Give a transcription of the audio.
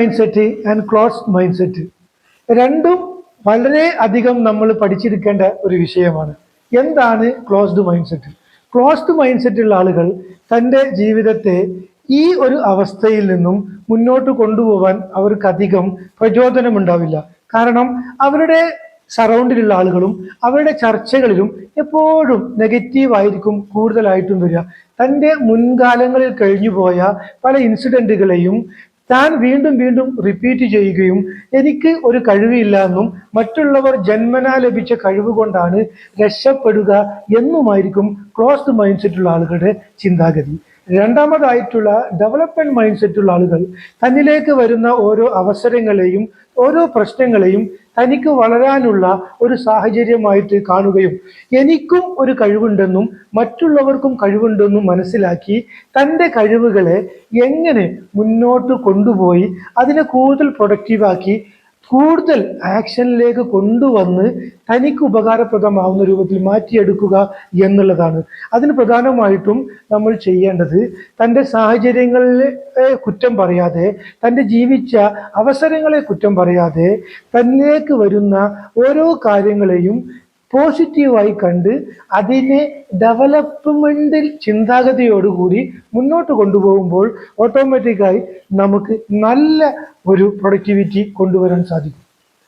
Mind set and close mindset രണ്ടും വളരെ അധികം നമ്മൾ പഠിച്ചിരിക്കേണ്ട ഒരു വിഷയമാണ്. എന്താണ് closed mindset closed mindset ഉള്ള ആളുകൾ തന്റെ ജീവിതത്തെ ഈ ഒരു അവസ്ഥയിൽ നിന്നും മുന്നോട്ട് കൊണ്ടുപോകാൻ അവർക്ക് അധികം പ്രചോദനമുണ്ടാവില്ല. കാരണം അവരുടെ സറൗണ്ടിലുള്ള ആളുകളും അവരുടെ ചർച്ചകളിലും എപ്പോഴും നെഗറ്റീവായിരിക്കും കൂടുതലായിട്ടും വരിക. തന്റെ മുൻകാലങ്ങളിൽ കഴിഞ്ഞുപോയ പല ഇൻസിഡന്റുകളെയും താൻ വീണ്ടും വീണ്ടും റിപ്പീറ്റ് ചെയ്യുകയും എനിക്ക് ഒരു കഴിവില്ല എന്നും മറ്റുള്ളവർ ജന്മനാ ലഭിച്ച കഴിവ് കൊണ്ടാണ് രക്ഷപ്പെടുക എന്നുമായിരിക്കും ക്ലോസ്ഡ് മൈൻഡ് സെറ്റുള്ള ആളുകളുടെ ചിന്താഗതി. രണ്ടാമതായിട്ടുള്ള ഡെവലപ്മെന്റ് മൈൻഡ് സെറ്റുള്ള ആളുകൾ തന്നിലേക്ക് വരുന്ന ഓരോ അവസരങ്ങളെയും ഓരോ പ്രശ്നങ്ങളെയും തനിക്ക് വളരാനുള്ള ഒരു സാഹചര്യമായിട്ട് കാണുകയും എനിക്കും ഒരു കഴിവുണ്ടെന്നും മറ്റുള്ളവർക്കും കഴിവുണ്ടെന്നും മനസ്സിലാക്കി തന്റെ കഴിവുകളെ എങ്ങനെ മുന്നോട്ട് കൊണ്ടുപോയി അതിനെ കൂടുതൽ പ്രൊഡക്റ്റീവാക്കി കൂടുതൽ ആക്ഷനിലേക്ക് കൊണ്ടുവന്ന് തനിക്ക് ഉപകാരപ്രദമാവുന്ന രൂപത്തിൽ മാറ്റിയെടുക്കുക എന്നുള്ളതാണ്. അതിന് പ്രധാനമായിട്ടും നമ്മൾ ചെയ്യേണ്ടത് തന്റെ സാഹചര്യങ്ങളിലെ കുറ്റം പറയാതെ തന്റെ ജീവിച്ച അവസരങ്ങളെ കുറ്റം പറയാതെ തന്നിലേക്ക് വരുന്ന ഓരോ കാര്യങ്ങളെയും പോസിറ്റീവായി കണ്ട് അതിനെ ഡെവലപ്മെന്റിൽ ചിന്താഗതിയോടുകൂടി മുന്നോട്ട് കൊണ്ടുപോകുമ്പോൾ ഓട്ടോമാറ്റിക്കായി നമുക്ക് നല്ല ഒരു പ്രൊഡക്ടിവിറ്റി കൊണ്ടുവരാൻ സാധിക്കും.